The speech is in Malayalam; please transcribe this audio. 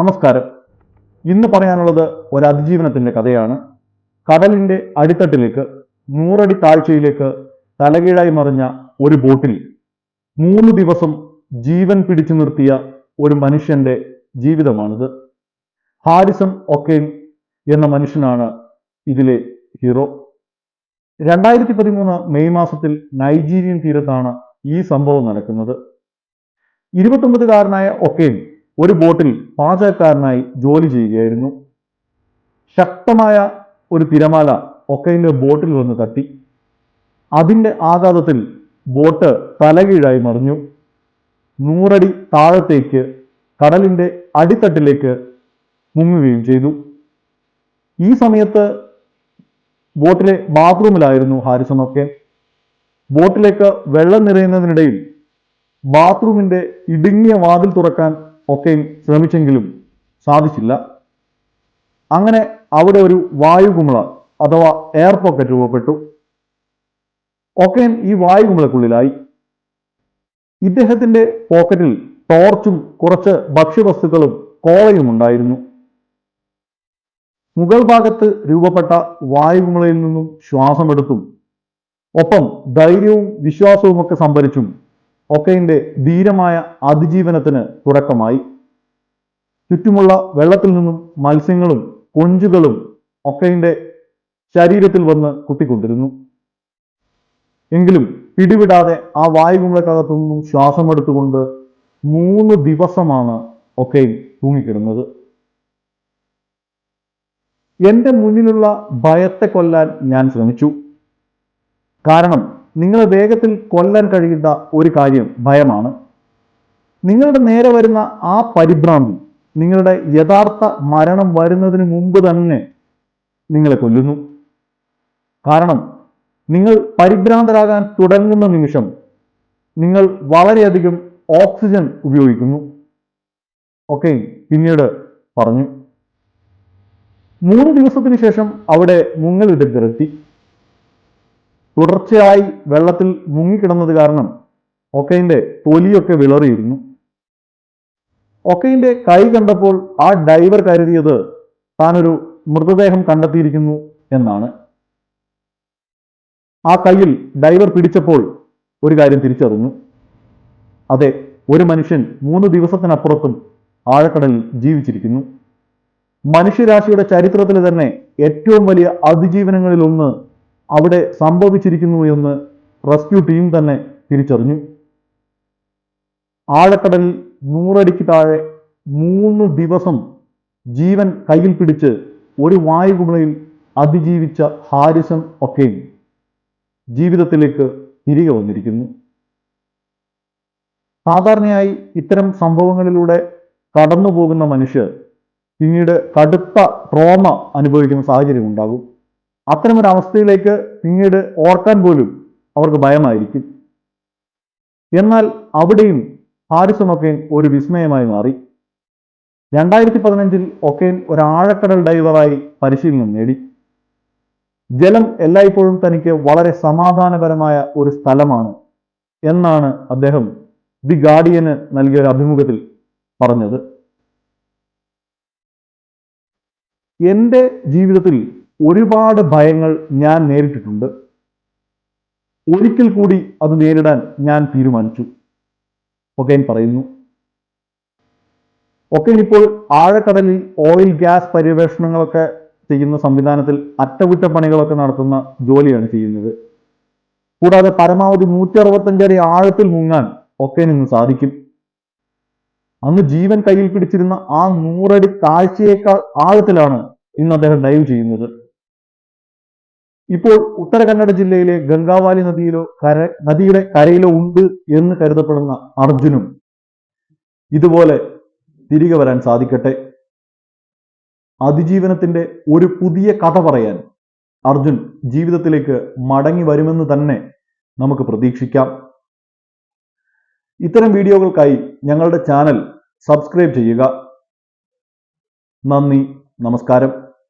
നമസ്കാരം. ഇന്ന് പറയാനുള്ളത് ഒരു അതിജീവനത്തിന്റെ കഥയാണ്. കടലിന്റെ അടിത്തട്ടിലേക്ക് നൂറടി താഴ്ചയിലേക്ക് തലകീഴായി മറിഞ്ഞ ഒരു ബോട്ടിൽ മൂന്ന് ദിവസം ജീവൻ പിടിച്ചു നിർത്തിയ ഒരു മനുഷ്യന്റെ ജീവിതമാണിത്. ഹാരിസൺ ഒക്കെൻ എന്ന മനുഷ്യനാണ് ഇതിലെ ഹീറോ. രണ്ടായിരത്തി പതിമൂന്ന് മെയ് മാസത്തിൽ നൈജീരിയൻ തീരത്താണ് ഈ സംഭവം നടക്കുന്നത്. ഇരുപത്തൊമ്പതുകാരനായ ഒക്കെൻ ഒരു ബോട്ടിൽ പാചകക്കാരനായി ജോലി ചെയ്യുകയായിരുന്നു. ശക്തമായ ഒരു തിരമാല ഒക്കൈന്റെ ബോട്ടിൽ വന്ന് തട്ടി. അതിന്റെ ആഘാതത്തിൽ ബോട്ട് തലകീഴായി മറിഞ്ഞു. നൂറടി താഴത്തേക്ക് കടലിന്റെ അടിത്തട്ടിലേക്ക് മുങ്ങുകയും ചെയ്തു. ഈ സമയത്ത് ബോട്ടിലെ ബാത്റൂമിലായിരുന്നു ഹാരിസണൊക്കെ ബോട്ടിലേക്ക് വെള്ളം നിറയുന്നതിനിടയിൽ ബാത്റൂമിന്റെ ഇടുങ്ങിയ വാതിൽ തുറക്കാൻ ഒക്കെ ശ്രമിച്ചെങ്കിലും സാധിച്ചില്ല. അങ്ങനെ അവിടെ ഒരു വായുകുമിള അഥവാ എയർ പോക്കറ്റ് രൂപപ്പെട്ടു. ഒക്കെ ഈ വായുകുമിളക്കുള്ളിലായി ഇദ്ദേഹത്തിന്റെ പോക്കറ്റിൽ ടോർച്ചും കുറച്ച് ഭക്ഷ്യവസ്തുക്കളും കോളയും ഉണ്ടായിരുന്നു. മുഗൾ ഭാഗത്ത് രൂപപ്പെട്ട വായുകുമിളയിൽ നിന്നും ശ്വാസമെടുത്തും ഒപ്പം ധൈര്യവും വിശ്വാസവും ഒക്കെ സംഭരിച്ചും ഒക്കെയിന്റെ ധീരമായ അതിജീവനത്തിന് തുടക്കമായി. ചുറ്റുമുള്ള വെള്ളത്തിൽ നിന്നും മത്സ്യങ്ങളും കൊഞ്ചുകളും ഒക്കെയിന്റെ ശരീരത്തിൽ വന്ന് കുത്തിക്കൊണ്ടിരുന്നു. എങ്കിലും പിടിവിടാതെ ആ വായുകുമ്പളക്കകത്തു നിന്നും ശ്വാസമെടുത്തുകൊണ്ട് മൂന്ന് ദിവസമാണ് ഒക്കെയും തൂങ്ങിക്കിടുന്നത്. എന്റെ മുന്നിലുള്ള ഭയത്തെ കൊല്ലാൻ ഞാൻ ശ്രമിച്ചു. കാരണം നിങ്ങളെ വേഗത്തിൽ കൊല്ലാൻ കഴിയുന്ന ഒരു കാര്യം ഭയമാണ്. നിങ്ങളുടെ നേരെ വരുന്ന ആ പരിഭ്രാന്തി നിങ്ങളുടെ യഥാർത്ഥ മരണം വരുന്നതിന് മുമ്പ് തന്നെ നിങ്ങളെ കൊല്ലുന്നു. കാരണം നിങ്ങൾ പരിഭ്രാന്തരാകാൻ തുടങ്ങുന്ന നിമിഷം നിങ്ങൾ വളരെയധികം ഓക്സിജൻ ഉപയോഗിക്കുന്നു. ഓക്കെ പിന്നീട് പറഞ്ഞു. മൂന്ന് ദിവസത്തിന് ശേഷം അവിടെ വിദഗ്ധരെത്തി തുടർച്ചയായി വെള്ളത്തിൽ മുങ്ങിക്കിടന്നത് കാരണം ഒക്കൈന്റെ തൊലിയൊക്കെ വിളറിയിരുന്നു. ഒക്കൈന്റെ കൈ കണ്ടപ്പോൾ ആ ഡൈവർ കരുതിയത് താനൊരു മൃതദേഹം കണ്ടെത്തിയിരിക്കുന്നു എന്നാണ്. ആ കയ്യിൽ ഡൈവർ പിടിച്ചപ്പോൾ ഒരു കാര്യം തിരിച്ചറിഞ്ഞു. അതെ ഒരു മനുഷ്യൻ മൂന്ന് ദിവസത്തിനപ്പുറത്തും ആഴക്കടലിൽ ജീവിച്ചിരിക്കുന്നു. മനുഷ്യരാശിയുടെ ചരിത്രത്തിൽ തന്നെ ഏറ്റവും വലിയ അതിജീവനങ്ങളിൽ ഒന്ന് അവിടെ സംഭവിച്ചിരിക്കുന്നു എന്ന് റെസ്ക്യൂ ടീം തന്നെ തിരിച്ചറിഞ്ഞു. ആഴക്കടലിൽ നൂറടിക്ക് താഴെ മൂന്ന് ദിവസം ജീവൻ കയ്യിൽ പിടിച്ച് ഒരു വായുകുമിളയിൽ അതിജീവിച്ച ഹാരിസൺ ഒക്കെ ജീവിതത്തിലേക്ക് തിരികെ വന്നിരിക്കുന്നു. സാധാരണയായി ഇത്തരം സംഭവങ്ങളിലൂടെ കടന്നു പോകുന്ന മനുഷ്യർ പിന്നീട് കടുത്ത ട്രോമ അനുഭവിക്കുന്ന സാഹചര്യം ഉണ്ടാകും. അത്തരമൊരു അവസ്ഥയിലേക്ക് പിന്നീട് ഓർക്കാൻ പോലും അവർക്ക് ഭയമായിരിക്കും. എന്നാൽ അവിടെയും ഹാരിസൺ ഒക്കെൻ ഒരു വിസ്മയമായി മാറി. രണ്ടായിരത്തി പതിനഞ്ചിൽ ഒക്കെൻ ഒരു ആഴക്കടൽ ഡൈവറായി പരിശീലനം നേടി. ജലം എല്ലായ്പ്പോഴും തനിക്ക് വളരെ സമാധാനപരമായ ഒരു സ്ഥലമാണ് എന്നാണ് അദ്ദേഹം ദി ഗാർഡിയന് നൽകിയ ഒരു അഭിമുഖത്തിൽ പറഞ്ഞത്. എന്റെ ജീവിതത്തിൽ ഒരുപാട് ഭയങ്ങൾ ഞാൻ നേരിട്ടിട്ടുണ്ട്. ഒരിക്കൽ കൂടി അത് നേരിടാൻ ഞാൻ തീരുമാനിച്ചു. ഒക്കെൻ പറയുന്നു. ഒക്കെ ഇപ്പോൾ ആഴക്കടലിൽ ഓയിൽ ഗ്യാസ് പര്യവേഷണങ്ങളൊക്കെ ചെയ്യുന്ന സംവിധാനത്തിൽ അറ്റകുറ്റപ്പണികളൊക്കെ നടത്തുന്ന ജോലിയാണ് ചെയ്യുന്നത്. കൂടാതെ പരമാവധി നൂറ്റി അറുപത്തഞ്ചടി ആഴത്തിൽ മുങ്ങാൻ ഒക്കെ നിന്ന് സാധിക്കും. അന്ന് ജീവൻ കയ്യിൽ പിടിച്ചിരുന്ന ആ നൂറടി താഴ്ചയേക്കാൾ ആഴത്തിലാണ് ഇന്ന് അദ്ദേഹം ഡൈവ് ചെയ്യുന്നത്. ഇപ്പോൾ ഉത്തര കന്നഡ ജില്ലയിലെ ഗംഗാവാലി നദിയിലോ കര നദിയുടെ കരയിലോ ഉണ്ട് എന്ന് കരുതപ്പെടുന്ന അർജുനും ഇതുപോലെ തിരികെ വരാൻ സാധിക്കട്ടെ. അതിജീവനത്തിന്റെ ഒരു പുതിയ കഥ പറയാൻ അർജുൻ ജീവിതത്തിലേക്ക് മടങ്ങി വരുമെന്ന് തന്നെ നമുക്ക് പ്രതീക്ഷിക്കാം. ഇത്തരം വീഡിയോകൾക്കായി ഞങ്ങളുടെ ചാനൽ സബ്സ്ക്രൈബ് ചെയ്യുക. നന്ദി നമസ്കാരം.